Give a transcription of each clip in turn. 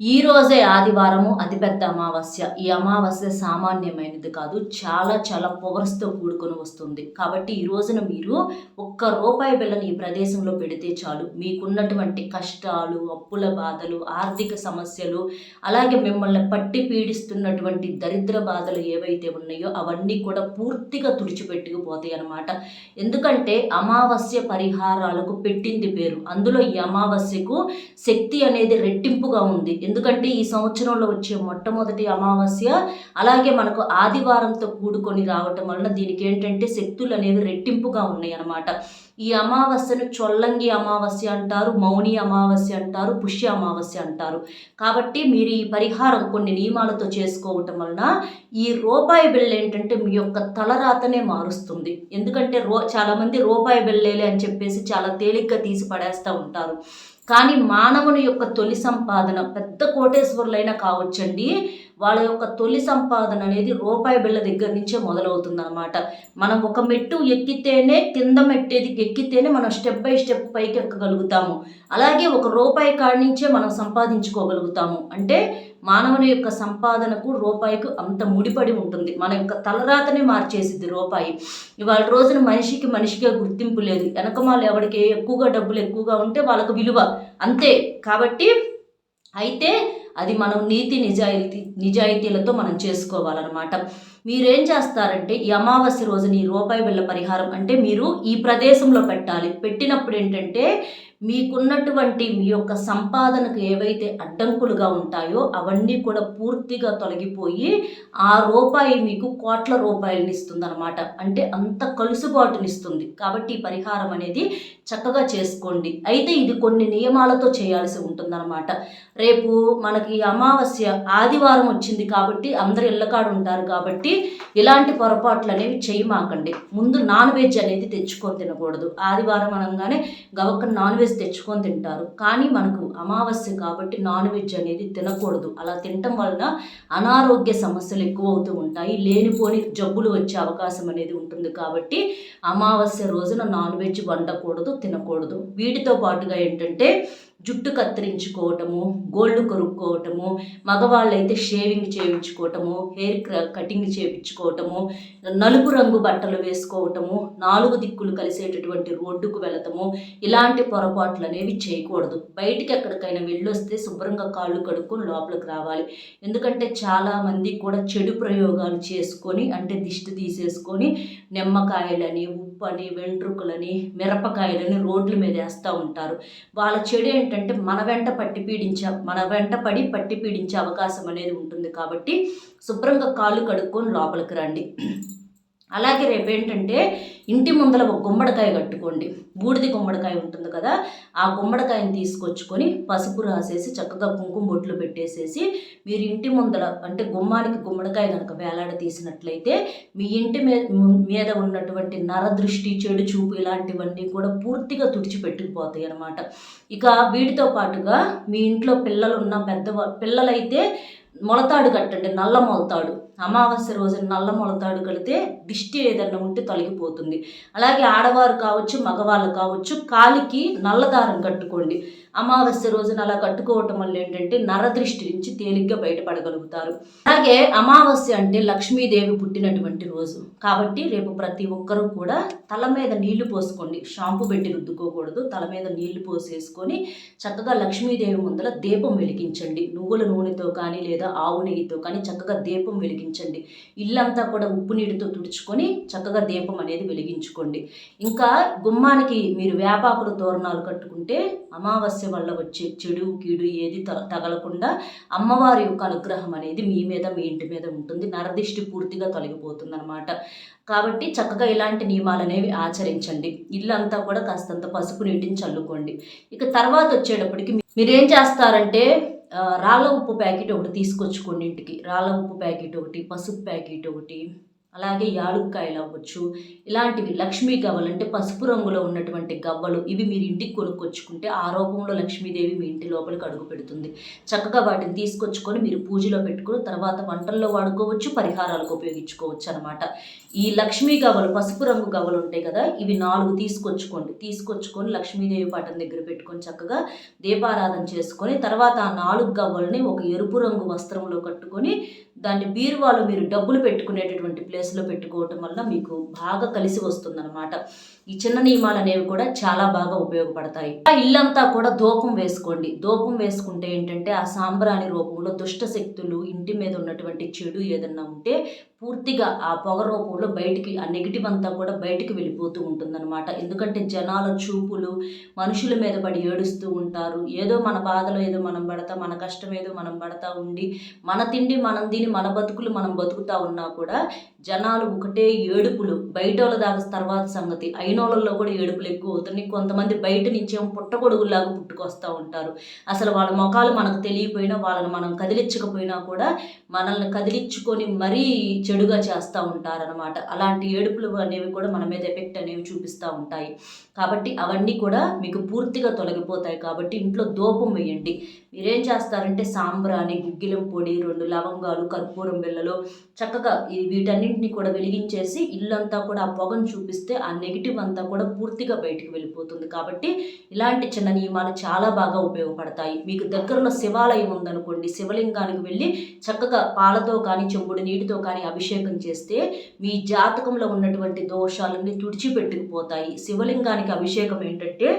ఈ రోజే ఆదివారము అతిపెద్ద అమావాస్య. ఈ అమావాస్య సామాన్యమైనది కాదు చాలా చాలా పవర్స్తో కూడుకొని వస్తుంది. కాబట్టి ఈ రోజున మీరు ఒక్క రూపాయి బిళ్ళని ఈ ప్రదేశంలో పెడితే చాలు. మీకున్నటువంటి కష్టాలు అప్పుల బాధలు ఆర్థిక సమస్యలు అలాగే మిమ్మల్ని పట్టి పీడిస్తున్నటువంటి దరిద్ర బాధలు ఏవైతే ఉన్నాయో అవన్నీ కూడా పూర్తిగా తుడిచిపెట్టుకుపోతాయి అన్నమాట. ఎందుకంటే అమావాస్య పరిహారాలకు పెట్టింది పేరు. అందులో ఈ అమావాస్యకు శక్తి అనేది రెట్టింపుగా ఉంది. ఎందుకంటే ఈ సంవత్సరంలో వచ్చే మొట్టమొదటి అమావాస్య అలాగే మనకు ఆదివారంతో కూడుకొని రావటం వలన దీనికి ఏంటంటే శక్తులు అనేవి రెట్టింపుగా ఉన్నాయి అన్నమాట ఈ అమావాస్యను చొల్లంగి అమావాస్య అంటారు మౌని అమావాస్య అంటారు పుష్య అమావాస్య అంటారు. కాబట్టి మీరు ఈ పరిహారం కొన్ని నియమాలతో చేసుకోవటం వలన ఈ రూపాయి బిళ్ళ ఏంటంటే మీ యొక్క తలరాతనే మారుస్తుంది. ఎందుకంటే రో చాలామంది రూపాయి బిళ్ళేలే అని చెప్పేసి చాలా తేలిగ్గా తీసి పడేస్తూ ఉంటారు. కానీ మానవుని యొక్క తొలి సంపాదన పెద్ద కోటేశ్వరులైనా కావచ్చండి. వాళ్ళ యొక్క తొలి సంపాదన అనేది రూపాయి బిళ్ళ దగ్గర నుంచే మొదలవుతుందన్నమాట. మనం ఒక మెట్టు ఎక్కితేనే కింద మెట్టేది ఎక్కితేనే మనం స్టెప్ బై స్టెప్ పైకి ఎక్కగలుగుతాము. అలాగే ఒక రూపాయి కాడి నుంచే మనం సంపాదించుకోగలుగుతాము. అంటే మానవుని యొక్క సంపాదనకు రూపాయికు అంత ముడిపడి ఉంటుంది. మన యొక్క తలరాతనే మార్చేసిద్ది రూపాయి. ఇవాళ రోజున మనిషికి మనిషిగా గుర్తింపు లేదు. వెనకమాలు ఎవరికి ఎక్కువగా డబ్బులు ఎక్కువగా ఉంటే వాళ్ళకు విలువ. అంతే. కాబట్టి అయితే అది మనం నీతి నిజాయితీ నిజాయితీలతో మనం చేసుకోవాలన్నమాట. మీరేం చేస్తారంటే ఈ అమావాస్య రోజున ఈ రూపాయి బిళ్ళ పరిహారం అంటే మీరు ఈ ప్రదేశంలో పెట్టాలి. పెట్టినప్పుడు ఏంటంటే మీకున్నటువంటి మీ యొక్క సంపాదనకు ఏవైతే అడ్డంకులుగా ఉంటాయో అవన్నీ కూడా పూర్తిగా తొలగిపోయి ఆ రూపాయి మీకు కోట్ల రూపాయలని ఇస్తుంది అనమాట అంటే అంత కలుసుబాటునిస్తుంది. కాబట్టి ఈ పరిహారం అనేది చక్కగా చేసుకోండి. అయితే ఇది కొన్ని నియమాలతో చేయాల్సి ఉంటుందన్నమాట. రేపు మనకి అమావాస్య ఆదివారం వచ్చింది కాబట్టి అందరు ఇళ్ళకాడు ఉంటారు కాబట్టి ఇలాంటి పొరపాట్లు అనేవి చేయమాకండి. ముందు నాన్ వెజ్ అనేది తెచ్చుకొని తినకూడదు. ఆదివారం అనగానే గవక్క నాన్ వెజ్ తెచ్చుకొని తింటారు. కానీ మనకు అమావాస్య కాబట్టి నాన్ వెజ్ అనేది తినకూడదు. అలా తినటం వలన అనారోగ్య సమస్యలు ఎక్కువ అవుతూ ఉంటాయి. లేనిపోని జబ్బులు వచ్చే అవకాశం అనేది ఉంటుంది కాబట్టి అమావాస్య రోజున నాన్ వెజ్ వండకూడదు తినకూడదు. వీటితో పాటుగా ఏంటంటే జుట్టు కత్తిరించుకోవటము గోల్డ్ కొరుక్కోవటము మగవాళ్ళైతే షేవింగ్ చేయించుకోవటము హెయిర్ కటింగ్ చేయించుకోవటము నలుపు రంగు బట్టలు వేసుకోవటము నాలుగు దిక్కులు కలిసేటటువంటి రోడ్డుకు వెళ్ళటము ఇలాంటి పొరపాట్లు అనేవి చేయకూడదు. బయటికి ఎక్కడికైనా వెళ్ళొస్తే శుభ్రంగా కాళ్ళు కడుక్కొని లోపలికి రావాలి. ఎందుకంటే చాలామంది కూడా చెడు ప్రయోగాలు చేసుకొని అంటే దిష్టి తీసేసుకొని నిమ్మకాయలని అని వెంట్రుకలని మిరపకాయలని రోడ్ల మీద వేస్తూ ఉంటారు. వాళ్ళ చెడు ఏంటంటే మన వెంట పట్టి పీడించే మన వెంట పడి పట్టి పీడించే అవకాశం అనేది ఉంటుంది కాబట్టి శుభ్రంగా కాళ్ళు కడుక్కొని లోపలికి రండి. అలాగే రేపు ఏంటంటే ఇంటి ముందర ఒక గుమ్మడికాయ కట్టుకోండి. బూడిది గుమ్మడికాయ ఉంటుంది కదా ఆ గుమ్మడికాయని తీసుకొచ్చుకొని పసుపు రాసేసి చక్కగా కుంకుమ బొట్లు పెట్టేసేసి మీరు ఇంటి ముందర అంటే గుమ్మానికి గుమ్మడికాయ కనుక వేలాడ తీసినట్లయితే మీ ఇంటి మీద ఉన్నటువంటి నరదృష్టి చెడు చూపు ఇలాంటివన్నీ కూడా పూర్తిగా తుడిచిపెట్టుకుపోతాయి అనమాట ఇక వీటితో పాటుగా మీ ఇంట్లో పిల్లలు ఉన్న పెద్ద పిల్లలైతే మొలతాడు కట్టండి నల్ల మొలతాడు. అమావాస్య రోజున నల్ల మొలతాడు కడితే దిష్టి ఏదన్నా ఉంటే తొలగిపోతుంది. అలాగే ఆడవారు కావచ్చు మగవాళ్ళు కావచ్చు కాలికి నల్లదారం కట్టుకోండి. అమావాస్య రోజున అలా కట్టుకోవటం వల్ల ఏంటంటే నరదృష్టి నుంచి తేలిగ్గా బయటపడగలుగుతారు. అలాగే అమావాస్య అంటే లక్ష్మీదేవి పుట్టినటువంటి రోజు. కాబట్టి రేపు ప్రతి ఒక్కరూ కూడా తల మీద నీళ్ళు పోసుకోండి. షాంపూ పెట్టి రుద్దుకోకూడదు. తల మీద నీళ్ళు పోసేసుకొని చక్కగా లక్ష్మీదేవి ముందర దీపం వెలిగించండి. నువ్వుల నూనెతో కానీ లేదా ఆవు నెయ్యితో కానీ చక్కగా దీపం వెలిగించండి. ఇల్లంతా కూడా ఉప్పు నీటితో తుడుచుకొని చక్కగా దీపం అనేది వెలిగించుకోండి. ఇంకా గుమ్మానికి మీరు వేపాకులు తోరణాలు కట్టుకుంటే అమావాస్య వల్ల వచ్చే చెడు కీడు ఏది తగలకుండా అమ్మవారి యొక్క అనుగ్రహం అనేది మీ మీద మీ ఇంటి మీద ఉంటుంది. నరదిష్టి పూర్తిగా తొలగిపోతుంది అనమాట కాబట్టి చక్కగా ఇలాంటి నియమాలు అనేవి ఆచరించండి. ఇల్లంతా కూడా కాస్తంత పసుపు నీటిని చల్లుకోండి. ఇక తర్వాత వచ్చేటప్పటికి మీరేం చేస్తారంటే రాళ్ళ ఉప్పు ప్యాకెట్ ఒకటి తీసుకొచ్చుకోండి ఇంటికి. రాళ్ళ ఉప్పు ప్యాకెట్ ఒకటి పసుపు ప్యాకెట్ ఒకటి. అలాగే యాలుక్కాయలు అవ్వచ్చు ఇలాంటివి లక్ష్మీ గవ్వలు అంటే పసుపు రంగులో ఉన్నటువంటి గవ్వలు ఇవి మీరు ఇంటికి కొనుక్కొచ్చుకుంటే ఆ రూపంలో లక్ష్మీదేవి మీ ఇంటి లోపలికి అడుగు పెడుతుంది. చక్కగా వాటిని తీసుకొచ్చుకొని మీరు పూజలో పెట్టుకుని తర్వాత వంటల్లో వాడుకోవచ్చు పరిహారాలకు ఉపయోగించుకోవచ్చు అనమాట ఈ లక్ష్మీ గవ్వలు పసుపు రంగు గవ్వలు ఉంటాయి కదా ఇవి నాలుగు తీసుకొచ్చుకోండి. తీసుకొచ్చుకొని లక్ష్మీదేవి పటం దగ్గర పెట్టుకొని చక్కగా దీపారాధన చేసుకొని తర్వాత ఆ నాలుగు గవ్వల్ని ఒక ఎరుపు రంగు వస్త్రంలో కట్టుకొని దాన్ని బీరువాలో మీరు డబ్బులు పెట్టుకునేటటువంటి ప్లేస్లో పెట్టుకోవటం వల్ల మీకు బాగా కలిసి వస్తుందన్నమాట. ఈ చిన్న నియమాలు అనేవి కూడా చాలా బాగా ఉపయోగపడతాయి. ఆ ఇల్లంతా కూడా దూపం వేసుకోండి. దూపం వేసుకుంటే ఏంటంటే ఆ సాంబ్రాణి రూపంలో దుష్ట శక్తులు ఇంటి మీద ఉన్నటువంటి చెడు ఏదన్నా ఉంటే పూర్తిగా ఆ పొగ రూపంలో బయటికి ఆ నెగిటివ్ అంతా కూడా బయటికి వెళ్ళిపోతూ ఉంటుందన్నమాట. ఎందుకంటే జనాల చూపులు మనుషుల మీద పడి ఏడుస్తూ ఉంటారు. ఏదో మన బాధలో ఏదో మనం పడతా మన కష్టం ఏదో మనం పడతా ఉండి మన తిండి మనం తిని మన బతుకులు మనం బతుకుతా ఉన్నా కూడా జనాలు ఒకటే ఏడుపులు బయట దాకా తర్వాత సంగతి. అయినోళ్ళల్లో కూడా ఏడుపులు ఎక్కువ అవుతున్నాయి. కొంతమంది బయట నుంచేమో పుట్టగొడుగులాగా పుట్టుకొస్తూ ఉంటారు. అసలు వాళ్ళ ముఖాలు మనకు తెలియపోయినా వాళ్ళని మనం కదిలించకపోయినా కూడా మనల్ని కదిలించుకొని మరీ చెడుగా చేస్తూ ఉంటారనమాట అలాంటి ఏడుపులు అనేవి కూడా మన మీద ఎఫెక్ట్ అనేవి చూపిస్తూ ఉంటాయి. కాబట్టి అవన్నీ కూడా మీకు పూర్తిగా తొలగిపోతాయి. కాబట్టి ఇంట్లో దూపం వేయండి. మీరేం చేస్తారంటే సాంబ్రాణి గుగ్గిలం పొడి రెండు లవంగాలు కర్పూరం బిళ్ళలు చక్కగా వీటన్నింటిని కూడా వెలిగించేసి ఇల్లంతా కూడా ఆ పొగను చూపిస్తే ఆ నెగిటివ్ అంతా కూడా పూర్తిగా బయటికి వెళ్ళిపోతుంది. కాబట్టి ఇలాంటి చిన్న నియమాలు చాలా బాగా ఉపయోగపడతాయి. మీకు దగ్గరలో శివాలయం ఉందనుకోండి శివలింగానికి వెళ్ళి చక్కగా పాలతో కానీ చెంబుడు నీటితో కానీ అభిషేకం చేస్తే మీ జాతకంలో ఉన్నటువంటి దోషాలన్నీ తుడిచిపెట్టుకుపోతాయి. శివలింగానికి అభిషేకం ఏంటంటే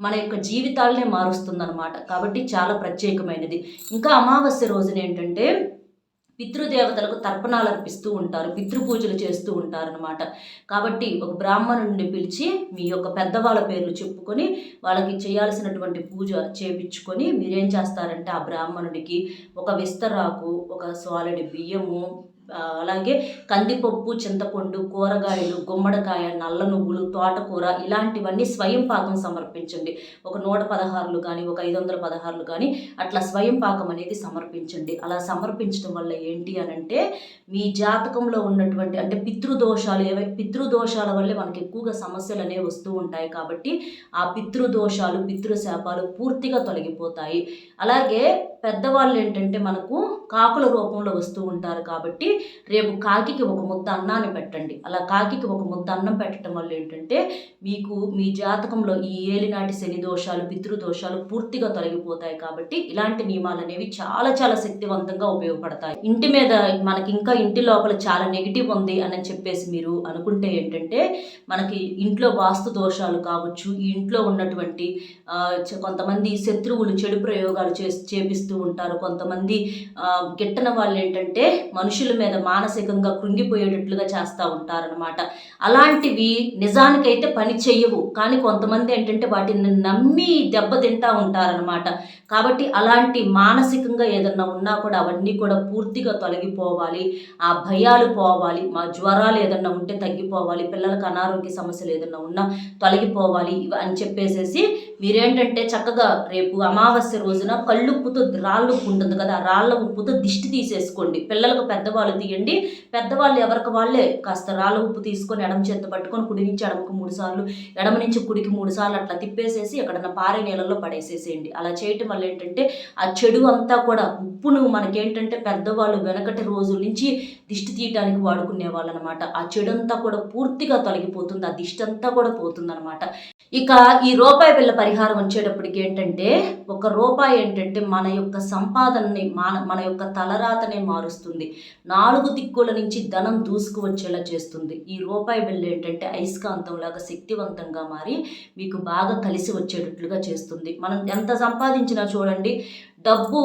మన యొక్క జీవితాలనే మారుస్తుందన్నమాట. కాబట్టి చాలా ప్రత్యేకమైనది. ఇంకా అమావాస్య రోజున ఏంటంటే పితృదేవతలకు తర్పణాలు అర్పిస్తూ ఉంటారు పితృపూజలు చేస్తూ ఉంటారనమాట కాబట్టి ఒక బ్రాహ్మణుడిని పిలిచి మీ యొక్క పెద్దవాళ్ళ పేర్లు చెప్పుకొని వాళ్ళకి చేయాల్సినటువంటి పూజ చేపించుకొని మీరేం చేస్తారంటే ఆ బ్రాహ్మణుడికి ఒక విస్తరాకు ఒక సోలడి బియ్యము అలాగే కందిపప్పు చింతపండు కూరగాయలు గుమ్మడికాయ నల్ల నువ్వులు తోటకూర ఇలాంటివన్నీ స్వయం పాకం సమర్పించండి. ఒక నూట పదహారులు కానీ ఒక ఐదు వందల పదహారులు కానీ అట్లా స్వయం పాకం అనేది సమర్పించండి. అలా సమర్పించడం వల్ల ఏంటి అని అంటే మీ జాతకంలో ఉన్నటువంటి అంటే పితృదోషాలు ఏవై పితృదోషాల వల్లే మనకి ఎక్కువగా సమస్యలు అనేవి వస్తూ ఉంటాయి కాబట్టి ఆ పితృదోషాలు పితృశాపాలు పూర్తిగా తొలగిపోతాయి. అలాగే పెద్దవాళ్ళు ఏంటంటే మనకు కాకుల రూపంలో వస్తూ ఉంటారు కాబట్టి రేపు కాకికి ఒక ముద్ద అన్నాన్ని పెట్టండి. అలా కాకికి ఒక ముద్ద అన్నం పెట్టడం వల్ల ఏంటంటే మీకు మీ జాతకంలో ఈ ఏలినాటి శని దోషాలు పితృదోషాలు పూర్తిగా తొలగిపోతాయి కాబట్టి ఇలాంటి నియమాలు అనేవి చాలా చాలా శక్తివంతంగా ఉపయోగపడతాయి. ఇంటి మీద మనకి ఇంకా ఇంటి లోపల చాలా నెగిటివ్ ఉంది అని చెప్పేసి మీరు అనుకుంటే ఏంటంటే మనకి ఇంట్లో వాస్తు దోషాలు కావచ్చు ఈ ఇంట్లో ఉన్నటువంటి కొంతమంది శత్రువులు చెడు ప్రయోగాలు చేసి చేపిస్తూ ఉంటారు. కొంతమంది గిట్టన వాళ్ళు ఏంటంటే మనుషుల మీద మానసికంగా కృంగిపోయేటట్లుగా చేస్తూ ఉంటారనమాట అలాంటివి నిజానికైతే పని చెయ్యవు. కానీ కొంతమంది ఏంటంటే వాటిని నమ్మి దెబ్బతింటా ఉంటారనమాట కాబట్టి అలాంటి మానసికంగా ఏదన్నా ఉన్నా కూడా అవన్నీ కూడా పూర్తిగా తొలగిపోవాలి. ఆ భయాలు పోవాలి. మా జ్వరాలు ఏదన్నా ఉంటే తగ్గిపోవాలి. పిల్లలకు అనారోగ్య సమస్యలు ఏదన్నా ఉన్నా తొలగిపోవాలి. ఇవి అని చెప్పేసేసి మీరేంటంటే చక్కగా రేపు అమావాస్య రోజున కళ్ళుప్పుతో రాళ్ళు ఉప్పు ఉంటుంది కదా ఆ రాళ్ళ ఉప్పుతో దిష్టి తీసేసుకోండి. పిల్లలకు పెద్దవాళ్ళు తీయండి. పెద్దవాళ్ళు ఎవరికి వాళ్ళే కాస్త రాళ్ళ ఉప్పు తీసుకొని ఎడమ చేత పట్టుకొని కుడి నుంచి ఎడమకు మూడు సార్లు ఎడమ నుంచి కుడికి మూడు సార్లు అట్లా తిప్పేసేసి ఎక్కడన్నా పారే నీళ్ళలో పడేసేసేయండి. అలా చేయటం వల్ల ఏంటంటే ఆ చెడు అంతా కూడా ఉప్పును మనకేంటంటే పెద్దవాళ్ళు వెనకటి రోజుల నుంచి దిష్టి తీయడానికి వాడుకునే వాళ్ళు అనమాట ఆ చెడు అంతా కూడా పూర్తిగా తొలగిపోతుంది ఆ దిష్టి అంతా కూడా పోతుంది అనమాట ఇక ఈ రూపాయి బిళ్ళ పరిహారం వచ్చేటప్పటికి ఏంటంటే ఒక రూపాయి ఏంటంటే మన యొక్క సంపాదనని మన మన యొక్క తలరాతనే మారుస్తుంది. నాలుగు దిక్కుల నుంచి ధనం దూసుకు వచ్చేలా చేస్తుంది. ఈ రూపాయి బిల్లు ఏంటంటే అయస్కాంతంలాగా శక్తివంతంగా మారి మీకు బాగా కలిసి వచ్చేటట్లుగా చేస్తుంది. మనం ఎంత సంపాదించినా చూడండి డబ్బు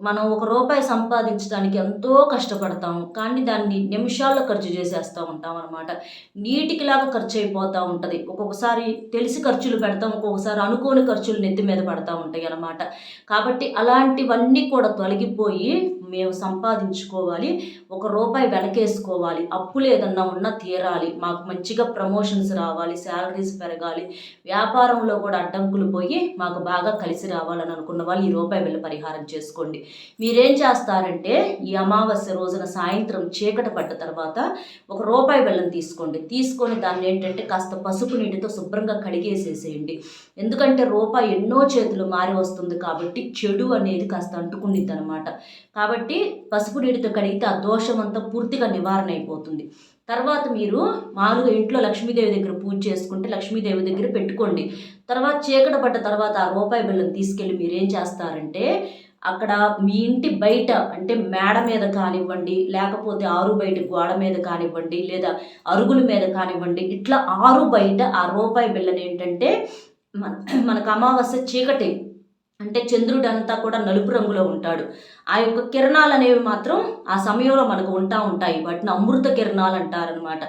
మనం ఒక రూపాయి సంపాదించడానికి ఎంతో కష్టపడతాము కానీ దాన్ని నిమిషాల్లో ఖర్చు చేసేస్తూ ఉంటాం అనమాట నీటికిలాగా ఖర్చు అయిపోతూ ఉంటుంది. ఒక్కొక్కసారి తెలిసి ఖర్చులు పెడతాం ఒక్కొక్కసారి అనుకోని ఖర్చులు నెత్తి మీద పడతా ఉంటాయి అనమాట కాబట్టి అలాంటివన్నీ కూడా తొలగిపోయి మేము సంపాదించుకోవాలి ఒక రూపాయి వెనకేసుకోవాలి అప్పులు ఏదన్నా ఉన్నా తీరాలి మాకు మంచిగా ప్రమోషన్స్ రావాలి శాలరీస్ పెరగాలి వ్యాపారంలో కూడా అడ్డంకులు పోయి మాకు బాగా కలిసి రావాలని అనుకున్న వాళ్ళు ఈ రూపాయి వెళ్ళి పరిహారం చేసుకోండి. మీరేం చేస్తారంటే ఈ అమావాస్య రోజున సాయంత్రం చీకటి పడ్డ తర్వాత ఒక రూపాయి బెల్లం తీసుకోండి. తీసుకొని దాన్ని ఏంటంటే కాస్త పసుపు నీటితో శుభ్రంగా కడిగేసేసేయండి. ఎందుకంటే రూపాయి ఎన్నో చేతులు మారి వస్తుంది కాబట్టి చెడు అనేది కాస్త అంటుకుండిద్ది అనమాట కాబట్టి కాబట్టి పసుపు నీటితో కడిగితే ఆ దోషం అంతా పూర్తిగా నివారణ అయిపోతుంది. తర్వాత మీరు మామూలుగా ఇంట్లో లక్ష్మీదేవి దగ్గర పూజ చేసుకుంటే లక్ష్మీదేవి దగ్గర పెట్టుకోండి. తర్వాత చీకట పడ్డ తర్వాత ఆ రూపాయి బిళ్ళను తీసుకెళ్ళి మీరు ఏం చేస్తారంటే అక్కడ మీ ఇంటి బయట అంటే మేడ మీద కానివ్వండి లేకపోతే ఆరు బయట గోడ మీద కానివ్వండి లేదా అరుగుల మీద కానివ్వండి ఇట్లా ఆరు బయట ఆ రూపాయి బిల్లని ఏంటంటే మన మనకు అమావాస్య చీకటి. అంటే చంద్రుడు అంతా కూడా నలుపు రంగులో ఉంటాడు. ఆ యొక్క కిరణాలు అనేవి మాత్రం ఆ సమయంలో మనకు ఉంటా ఉంటాయి. వాటిని అమృత కిరణాలు అంటారనమాట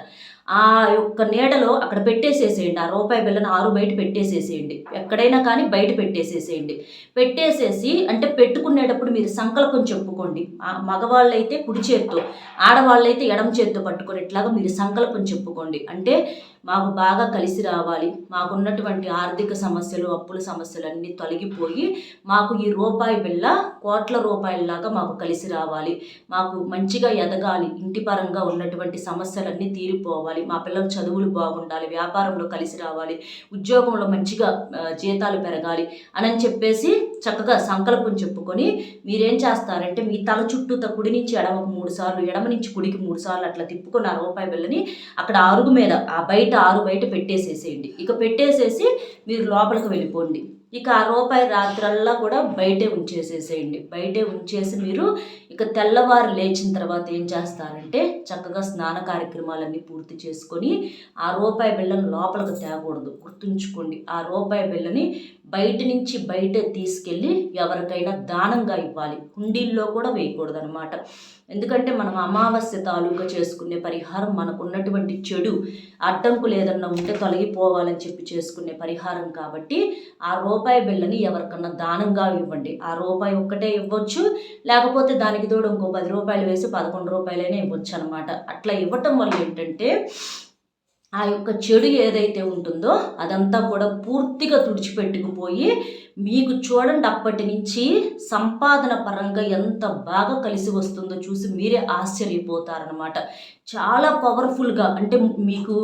ఆ యొక్క నీడలో అక్కడ పెట్టేసేసేయండి. ఆ రూపాయి బిళ్ళను ఆరు బయట పెట్టేసేసేయండి. ఎక్కడైనా కానీ బయట పెట్టేసేసేయండి. పెట్టేసేసి అంటే పెట్టుకునేటప్పుడు మీరు సంకల్పం చెప్పుకోండి. మగవాళ్ళైతే కుడి చేత్తో ఆడవాళ్ళైతే ఎడమ చేత్తో పట్టుకొని ఇట్లాగా మీరు సంకల్పం చెప్పుకోండి. అంటే మాకు బాగా కలిసి రావాలి. మాకున్నటువంటి ఆర్థిక సమస్యలు అప్పుల సమస్యలు అన్నీ తొలగిపోయి మాకు ఈ రూపాయి బిళ్ళ కోట్ల రూపాయలలాగా మాకు కలిసి రావాలి. మాకు మంచిగా ఎదగాలి. ఇంటి పరంగా ఉన్నటువంటి సమస్యలన్నీ తీరిపోవాలి. మా పిల్లల చదువులు బాగుండాలి వ్యాపారంలో కలిసి రావాలి ఉద్యోగంలో మంచిగా జీతాలు పెరగాలి అని చెప్పేసి చక్కగా సంకల్పం చెప్పుకొని మీరేం చేస్తారంటే మీ తల చుట్టూ కుడి నుంచి ఎడమకు మూడు సార్లు ఎడమ నుంచి కుడికి మూడు సార్లు అట్లా తిప్పుకొని ఆ రూపాయి బిళ్ళని అక్కడ ఆరుగు మీద ఆ బయట ఆరు బయట పెట్టేసేసేయండి. ఇక పెట్టేసేసి మీరు లోపలికి వెళ్ళిపోండి. ఇక ఆ రూపాయి రాత్రల్లా కూడా బయటే ఉంచేసేసేయండి. బయటే ఉంచేసి మీరు ఇక తెల్లవారు లేచిన తర్వాత ఏం చేస్తారంటే చక్కగా స్నాన కార్యక్రమాలన్నీ పూర్తి చేసుకొని ఆ రూపాయి బిళ్ళను లోపలికి తేకూడదు. గుర్తుంచుకోండి ఆ రూపాయి బిళ్ళని బయట నుంచి బయటే తీసుకెళ్ళి ఎవరికైనా దానంగా ఇవ్వాలి. హుండీల్లో కూడా వేయకూడదు అనమాట ఎందుకంటే మనం అమావాస్య తాలూకా చేసుకునే పరిహారం మనకు ఉన్నటువంటి చెడు అడ్డంకులు ఏదన్నా ఉంటే తొలగిపోవాలని చెప్పి చేసుకునే పరిహారం కాబట్టి ఆ రూపాయి బిళ్ళని ఎవరికన్నా దానంగా ఇవ్వండి. ఆ రూపాయి ఒక్కటే ఇవ్వచ్చు లేకపోతే దానికి తోడు ఇంకో పది రూపాయలు వేసి పదకొండు రూపాయలైనా ఇవ్వచ్చు అనమాట అట్లా ఇవ్వటం వల్ల ఏంటంటే ఆ యొక్క చెడు ఏదైతే ఉంటుందో అదంతా కూడా పూర్తిగా తుడిచిపెట్టుకుపోయి మీకు చూడండి అప్పటి నుంచి సంపాదన పరంగా ఎంత బాగా కలిసి వస్తుందో చూసి మీరే ఆశ్చర్యపోతారనమాట చాలా పవర్ఫుల్గా అంటే మీకు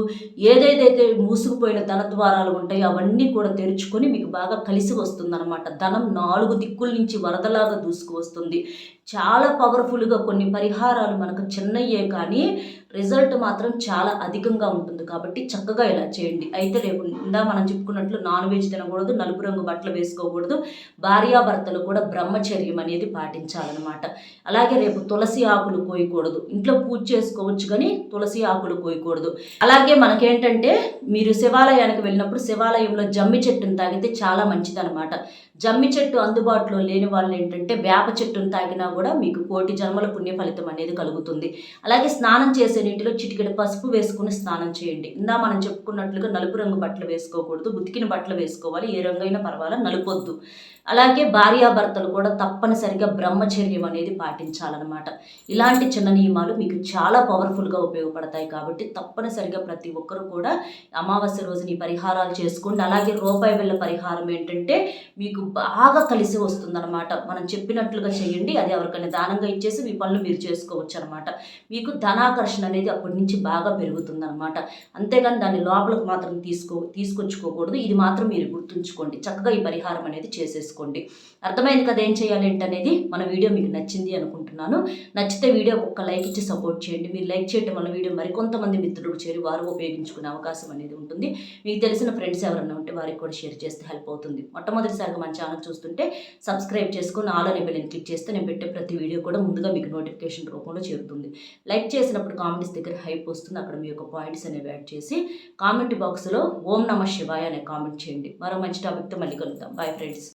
ఏదేదైతే మూసుకుపోయిన ధన ద్వారాలు ఉంటాయో అవన్నీ కూడా తెరుచుకొని మీకు బాగా కలిసి వస్తుందన్నమాట. ధనం నాలుగు దిక్కుల నుంచి వరదలాగా దూసుకు వస్తుంది చాలా పవర్ఫుల్గా కొన్ని పరిహారాలు మనకు చిన్నయ్యే కానీ రిజల్ట్ మాత్రం చాలా అధికంగా ఉంటుంది. కాబట్టి చక్కగా ఇలా చేయండి. అయితే రేపు ఇందా మనం చెప్పుకున్నట్లు నాన్ వెజ్ తినకూడదు నలుపు రంగు బట్టలు వేసుకోకూడదు భార్యాభర్తలు కూడా బ్రహ్మచర్యం అనేది పాటించాలన్నమాట. అలాగే రేపు తులసి ఆకులు కోయకూడదు. ఇంట్లో పూజ చేసుకోవచ్చు కానీ తులసి ఆకులు కోయకూడదు. అలాగే మనకేంటంటే మీరు శివాలయానికి వెళ్ళినప్పుడు శివాలయంలో జమ్మి చెట్టును తాగితే చాలా మంచిదనమాట జమ్మి చెట్టు అందుబాటులో లేని వాళ్ళు ఏంటంటే వేప చెట్టును తాగినా కూడా మీకు కోటి జన్మల పుణ్య ఫలితం అనేది కలుగుతుంది. అలాగే స్నానం చేసే నీటిలో చిటికెడు పసుపు వేసుకుని స్నానం చేయండి. ఇందా మనం చెప్పుకున్నట్లుగా నలుపు రంగు బట్టలు వేసుకోకూడదు. ఉతికిన బట్టలు వేసుకోవాలి. ఏ రంగు అయినా నలుపు నలుపొద్దు అలాగే భార్యాభర్తలు కూడా తప్పనిసరిగా బ్రహ్మచర్యం అనేది పాటించాలన్నమాట. ఇలాంటి చిన్న నియమాలు మీకు చాలా పవర్ఫుల్గా ఉపయోగపడతాయి కాబట్టి తప్పనిసరిగా ప్రతి ఒక్కరు కూడా అమావాస్య రోజున ఈ పరిహారాలు చేసుకోండి. అలాగే రూపాయి వెళ్ళ పరిహారం ఏంటంటే మీకు బాగా కలిసి వస్తుందన్నమాట. మనం చెప్పినట్లుగా చేయండి అది ఎవరికైనా దానంగా ఇచ్చేసి మీ పనులు మీరు చేసుకోవచ్చు అనమాట మీకు ధనాకర్షణ అనేది అప్పటి నుంచి బాగా పెరుగుతుందన్నమాట. అంతేగాని దాన్ని లోపలికి మాత్రం తీసుకో తీసుకొచ్చుకోకూడదు. ఇది మాత్రం మీరు గుర్తుంచుకోండి. చక్కగా ఈ పరిహారం అనేది చేసేసుకోండి. అర్థమైంది కదా ఏం చేయాలి ఏంటనేది? మన వీడియో మీకు నచ్చింది అనుకుంటున్నాను. నచ్చితే వీడియో ఒక్క లైక్ ఇచ్చి సపోర్ట్ చేయండి. మీరు లైక్ చేయడం వల్ల వీడియో మరికొంతమంది మిత్రులు చేరి వారు ఉపయోగించుకునే అవకాశం అనేది ఉంటుంది. మీకు తెలిసిన ఫ్రెండ్స్ ఎవరన్నా ఉంటే వారికి కూడా షేర్ చేస్తే హెల్ప్ అవుతుంది. మొట్టమొదటిసారిగా మన ఛానల్ చూస్తుంటే సబ్స్క్రైబ్ చేసుకుని ఆల్ అనే బెల్ని క్లిక్ చేస్తే నేను పెట్టే ప్రతి వీడియో కూడా ముందుగా మీకు నోటిఫికేషన్ రూపంలో చేరుతుంది. లైక్ చేసినప్పుడు కామెంట్స్ దగ్గర హైప్ వస్తుంది. అక్కడ మీ యొక్క పాయింట్స్ అనేవి యాడ్ చేసి కామెంట్ బాక్స్లో ఓం నమ శివాయ అనే కామెంట్ చేయండి. మరో మంచి టాపిక్తో మళ్ళీ కలుద్దాం. Bye friends